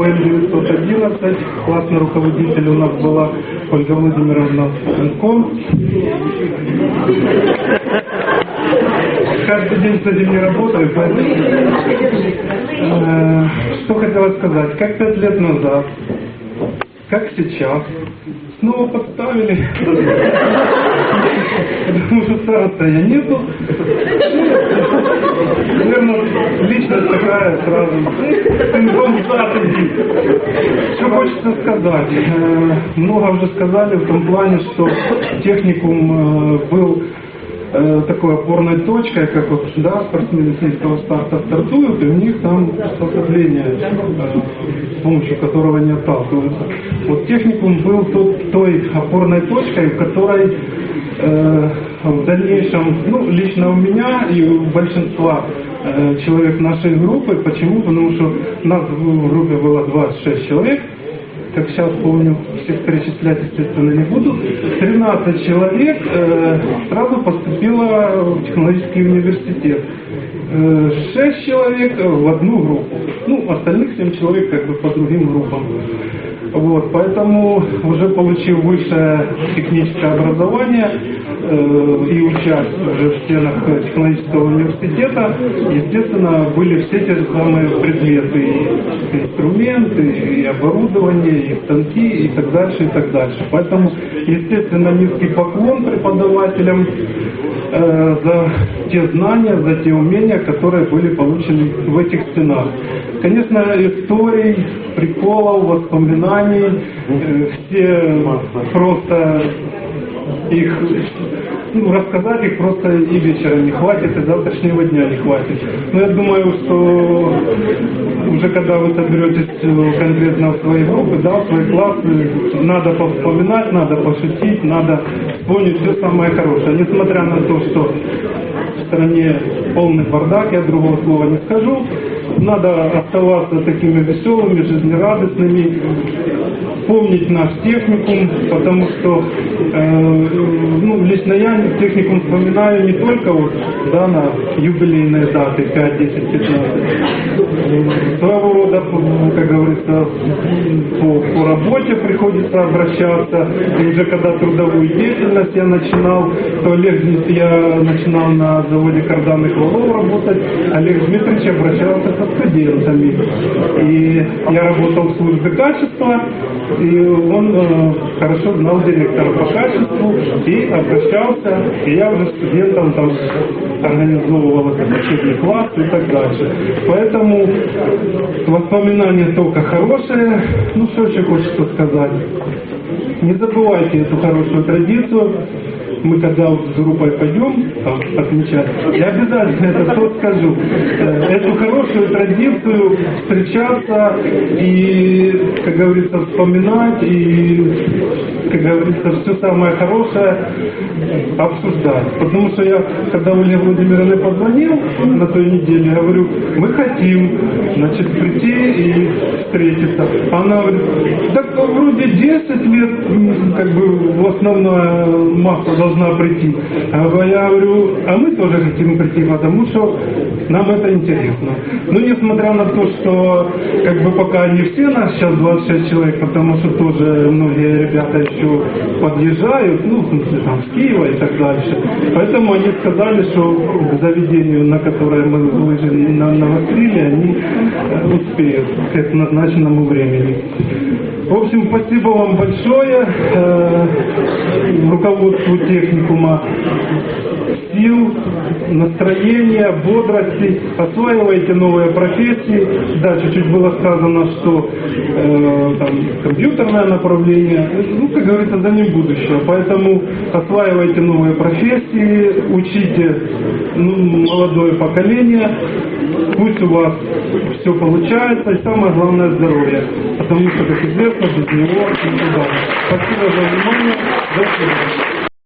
УН-911. Классный руководитель у нас была Ольга Владимировна Франко. Каждый день с этим не работаю, поэтому... Э, Что хотела сказать. Как пять лет назад, как сейчас, снова подставили. Потому что староста я нету. Наверное, личность такая сразу. Синдром затыги. Что хочется сказать? Э, Много уже сказали в том плане, что техникум э, был э, такой опорной точкой, как вот, да, спортсмены с низкого старта стартуют, и у них там способление, э, с помощью которого они отталкиваются. Вот техникум был тот, той опорной точкой, в которой э, в дальнейшем, ну, лично у меня и у большинства э, человек нашей группы, почему? Потому что нас в группе было 26 человек, как сейчас помню, всех перечислять, естественно, не буду, 13 человек э, сразу поступило в технологический университет. Э, 6 человек в одну группу. Ну, остальных 7 человек как бы по другим группам. Вот, поэтому уже получив высшее техническое образование э, и учась уже в стенах технологического университета, естественно, были все те же самые предметы, и инструменты, и оборудование, и станки, и так дальше, и так дальше. Поэтому, естественно, низкий поклон преподавателям э, за те знания, за те умения, которые были получены в этих стенах. Конечно, историй, приколов, воспоминаний, э, все просто их ну, рассказать их просто и вечера не хватит, и завтрашнего дня не хватит. Но я думаю, что уже когда вы соберетесь э, конкретно в своей группы, да, в свои классы, надо повспоминать, надо пошутить, надо вспомнить все самое хорошее. Несмотря на то, что в стране полный бардак, я другого слова не скажу, надо оставаться такими веселыми, жизнерадостными, помнить наш техникум, потому что э, ну, лично я техникум вспоминаю не только вот, да, на юбилейные даты 5, 10, 15. Своего рода, как говорится, по, по работе приходится обращаться. И уже когда трудовую деятельность я начинал, то Олег, я начинал на заводе карданных валов работать, Олег Дмитриевич обращался со студентами. И я работал в службе качества, и он э, хорошо знал директора по качеству и обращался, и я уже студентам там организовывал этот учебный класс и так дальше. Поэтому воспоминания только хорошие. Ну что еще хочется сказать? Не забывайте эту хорошую традицию. Мы когда вот с группой пойдем отмечать, я обязательно это то скажу. Э, Эту хорошую традицию встречаться и, как говорится, вспоминать и, как говорится, все самое хорошее обсуждать. Потому что я, когда Ольге Владимировне позвонил на той неделе, говорю, мы хотим, значит, прийти и встретиться. Она говорит, так вроде 10 лет, как бы, в основная масса должна прийти. А я говорю, а мы тоже хотим прийти, потому что нам это интересно. Но несмотря на то, что, как бы, пока не все нас сейчас 26 человек, потому что тоже многие ребята еще подъезжают, ну, в смысле, там, с Киева и так дальше. Поэтому они сказали, что к заведению, на которое мы на навострили, они успеют к назначенному времени. Общем, спасибо вам большое э, руководству техникума сил, настроения, бодрости, осваивайте новые профессии. Да, чуть-чуть было сказано, что э, там, компьютерное направление, ну, как говорится, за ним будущее. Поэтому осваивайте новые профессии, учите ну, молодое поколение, пусть у вас все получается, и самое главное здоровье. Потому что, как известно, без него никуда. Спасибо за внимание. До свидания.